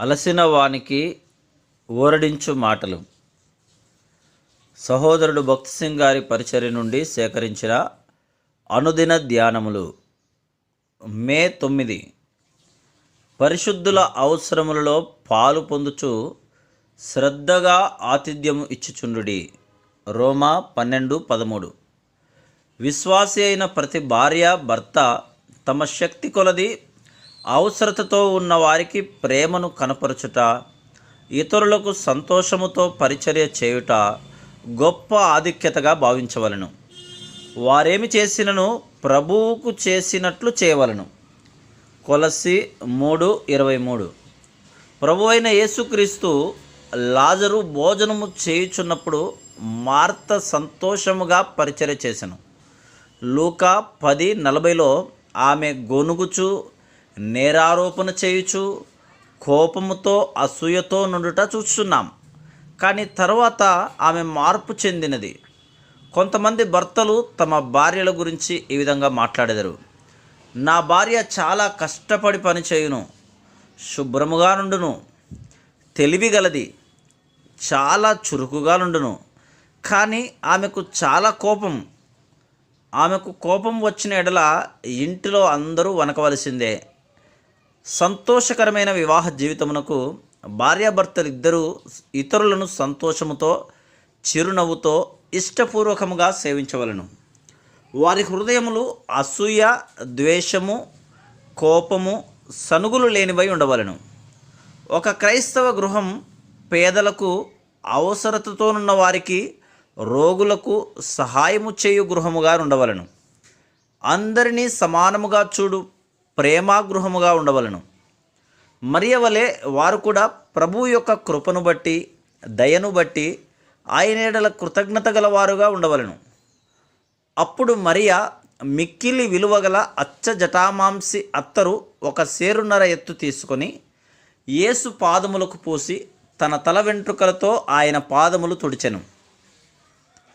అలసిన వానికి ఊరడించు మాటలు. సహోదరుడు భక్తి సింగ్ గారి పరిచర్య నుండి సేకరించిన అనుదిన ధ్యానములు. మే తొమ్మిది. పరిశుద్ధుల అవసరములలో పాలు పొందుచు శ్రద్ధగా ఆతిథ్యము ఇచ్చుచుండుడి. రోమా పన్నెండు పదమూడు. విశ్వాసి అయిన ప్రతి భార్య భర్త తమ శక్తి కొలది అవసరతతో ఉన్న వారికి ప్రేమను కనపరచుట ఇతరులకు సంతోషముతో పరిచర్య చేయుట గొప్ప ఆధిక్యతగా భావించవలను. వారేమి చేసినను ప్రభువుకు చేసినట్లు చేయవలను. కొలసి మూడు ఇరవై మూడు. ప్రభు అయిన యేసుక్రీస్తు లాజరు భోజనము చేయుచున్నప్పుడు మార్త సంతోషముగా పరిచర్య చేశాను లూకా పది నలభైలో ఆమె గొనుగుచు నేరారోపణ చేయుచు కోపముతో అసూయతో నుండుట చూస్తున్నాం కానీ తర్వాత ఆమె మార్పు చెందినది. కొంతమంది భర్తలు తమ భార్యల గురించి ఈ విధంగా మాట్లాడెదరు. నా భార్య చాలా కష్టపడి పని చేయును శుభ్రముగా నుండును. తెలివిగలది చాలా చురుకుగా నుండును. కానీ ఆమెకు చాలా కోపం. ఆమెకు కోపం వచ్చిన ఎడల ఇంటిలో అందరూ వనకవలసిందే సంతోషకరమైన వివాహ జీవితమునకు భార్యాభర్తలిద్దరూ ఇతరులను సంతోషముతో చిరునవ్వుతో ఇష్టపూర్వకముగా సేవించవలను. వారి హృదయములు అసూయ ద్వేషము కోపము సనుగులు లేనివై ఉండవలను. ఒక క్రైస్తవ గృహం పేదలకు అవసరతతోనున్న వారికి రోగులకు సహాయము చేయు గృహముగా ఉండవలను. అందరినీ సమానముగా చూడు. ప్రేమాగృహముగా ఉండవలను. మరియవలే వారు కూడా ప్రభువు యొక్క కృపను బట్టి దయను బట్టి ఆయనీడల కృతజ్ఞత గలవారుగా ఉండవలను. అప్పుడు మరియా మిక్కిలి విలువగల అచ్చ జటామాంసి అత్తరు ఒక సేరున్నర ఎత్తు తీసుకొని యేసు పాదములకు పోసి తన తల వెంట్రుకలతో ఆయన పాదములు తుడిచెను.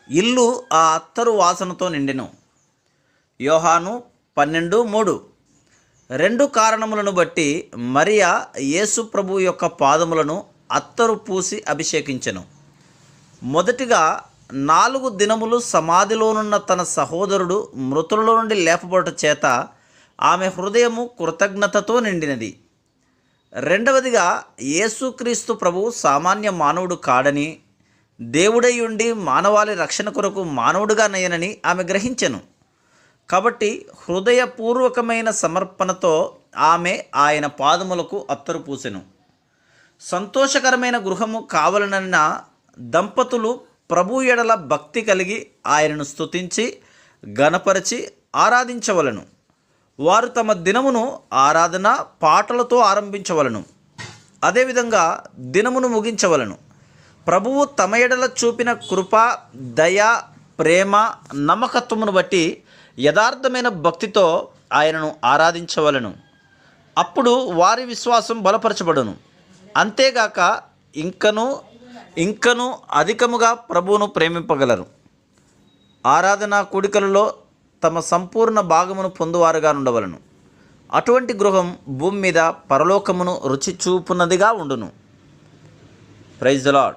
ఇల్లు ఆ అత్తరు వాసనతో నిండెను. యోహాను పన్నెండు మూడు. రెండు కారణములను బట్టి మరియా యేసు ప్రభు యొక్క పాదములను అత్తరు పూసి అభిషేకించెను. మొదటిగా నాలుగు దినములు సమాధిలోనున్న తన సహోదరుడు మృతులలో నుండి లేపబడట చేత ఆమె హృదయము కృతజ్ఞతతో నిండినది. రెండవదిగా యేసుక్రీస్తు ప్రభు సామాన్య మానవుడు కాడని దేవుడై ఉండి మానవాళి రక్షణ కొరకు మానవుడుగా నయ్యనని ఆమె గ్రహించెను. కాబట్టి హృదయపూర్వకమైన సమర్పణతో ఆమె ఆయన పాదములకు అత్తరు పూసెను. సంతోషకరమైన గృహము కావలనన్న దంపతులు ప్రభు ఎడల భక్తి కలిగి ఆయనను స్తుతించి గణపరచి ఆరాధించవలను. వారు తమ దినమును ఆరాధన పాటలతో ఆరంభించవలను. అదేవిధంగా దినమును ముగించవలను. ప్రభువు తమ ఎడల చూపిన కృప దయ ప్రేమ నమ్మకత్వమును బట్టి యథార్థమైన భక్తితో ఆయనను ఆరాధించవలను. అప్పుడు వారి విశ్వాసం బలపరచబడును. అంతేగాక ఇంకను ఇంకను అధికముగా ప్రభువును ప్రేమింపగలరు. ఆరాధనా కూడికలలో తమ సంపూర్ణ భాగమును పొందువారుగా ఉండవలను అటువంటి గృహం భూమి మీద పరలోకమును రుచి చూపున్నదిగా ఉండును. Praise the lord